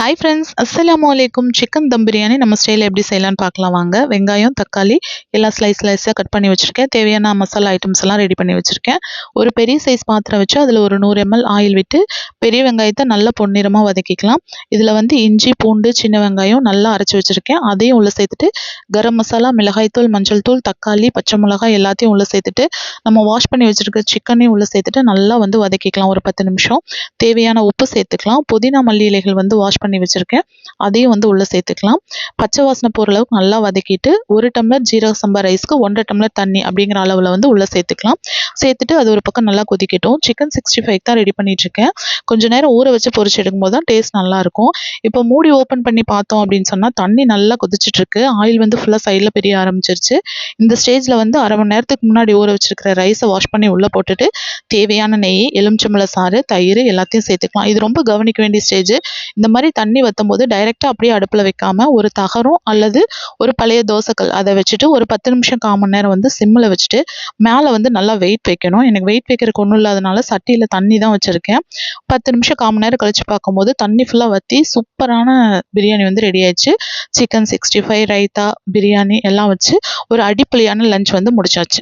Hi friends அஸ்லாம் வலைக்கும் chicken தம் பிரியாணி நம்ம ஸ்டைலில் எப்படி செய்யலாம்னு பார்க்கலாம். வாங்க வெங்காயம் தக்காளி எல்லாம் ஸ்லைஸ் ஸ்லைஸாக கட் பண்ணி வச்சுருக்கேன். தேவையான மசாலா ஐட்டம்ஸ் எல்லாம் ரெடி பண்ணி வச்சுருக்கேன். ஒரு பெரிய சைஸ் பாத்திரம் வச்சு அதில் ஒரு நூறு எம்எல் ஆயில் விட்டு பெரிய வெங்காயத்தை நல்லா பொன்னிறமாக வதக்கிக்கலாம். இதில் வந்து இஞ்சி பூண்டு சின்ன வெங்காயம் நல்லா அரைச்சி வச்சுருக்கேன். அதையும் உள்ளே சேர்த்துட்டு கரம் மசாலா மிளகாய்த்தூள் மஞ்சள் தூள் தக்காளி பச்சை மிளகாய் எல்லாத்தையும் உள்ளே சேர்த்துட்டு நம்ம வாஷ் பண்ணி வச்சுருக்க சிக்கனையும் உள்ளே சேர்த்துட்டு நல்லா வந்து வதக்கிக்கலாம். ஒரு பத்து நிமிஷம். தேவையான உப்பு சேர்த்துக்கலாம். புதினா மல்லி இலைகள் வந்து வாஷ் பண்ணி பண்ணி வச்சுருக்கேன். அதையும் வந்து உள்ளே சேர்த்துக்கலாம். பச்சை வாசனை போகிற அளவுக்கு நல்லா வதக்கிட்டு ஒரு டம்ளர் ஜீரக சம்பா ரைஸ்க்கு ஒன்றரை டம்ளர் தண்ணி அப்படிங்கிற அளவில் வந்து உள்ளே சேர்த்துக்கலாம். சேர்த்துட்டு அது ஒரு பக்கம் நல்லா கொதிக்கட்டும். சிக்கன் சிக்ஸ்டி ஃபைவ் தான் ரெடி பண்ணிகிட்ருக்கேன் கொஞ்சம் நேரம் ஊற வச்சு பொறிச்சு எடுக்கும்போது தான் டேஸ்ட் நல்லாயிருக்கும் இப்போ மூடி ஓப்பன் பண்ணி பார்த்தோம் அப்படின்னு சொன்னால் தண்ணி நல்லா கொதிச்சிட்ருக்கு ஆயில் வந்து ஃபுல்லாக சைடில் பெரிய ஆரம்பிச்சிருச்சு. இந்த ஸ்டேஜில் வந்து அரை மணி நேரத்துக்கு முன்னாடி ஊற வச்சிருக்கிற ரைஸை வாஷ் பண்ணி உள்ளே போட்டுட்டு தேவையான நெய் எலுமிச்சம்பழ சாறு தயிர் எல்லாத்தையும் சேர்த்துக்கலாம். இது ரொம்ப கவனிக்க வேண்டிய ஸ்டேஜ் இந்த மாதிரி தண்ணி வற்றும் போது டைரெக்டாக அப்படியே அடுப்பில் வைக்காமல் ஒரு தகரம் அல்லது ஒரு பழைய தோசைக்கல் அதை வச்சுட்டு ஒரு பத்து நிமிஷம் கால் மணி நேரம் வந்து சிம்மில் வச்சுட்டு மேலே வந்து நல்லா வெயிட் வைக்கணும். எனக்கு வெயிட் வைக்கிறதுக்கு ஒன்றும் இல்லாதனால சட்டியில் தண்ணி தான் வச்சுருக்கேன். பத்து நிமிஷம் கால் மணி நேரம் கழித்து பார்க்கும்போது தண்ணி ஃபுல்லாக வற்றி சூப்பரான பிரியாணி வந்து ரெடி ஆயிடுச்சு. Chicken sixty five raita biryani எல்லாம் வச்சு ஒரு அடிப்பொலியான லஞ்ச் வந்து முடிச்சாச்சு.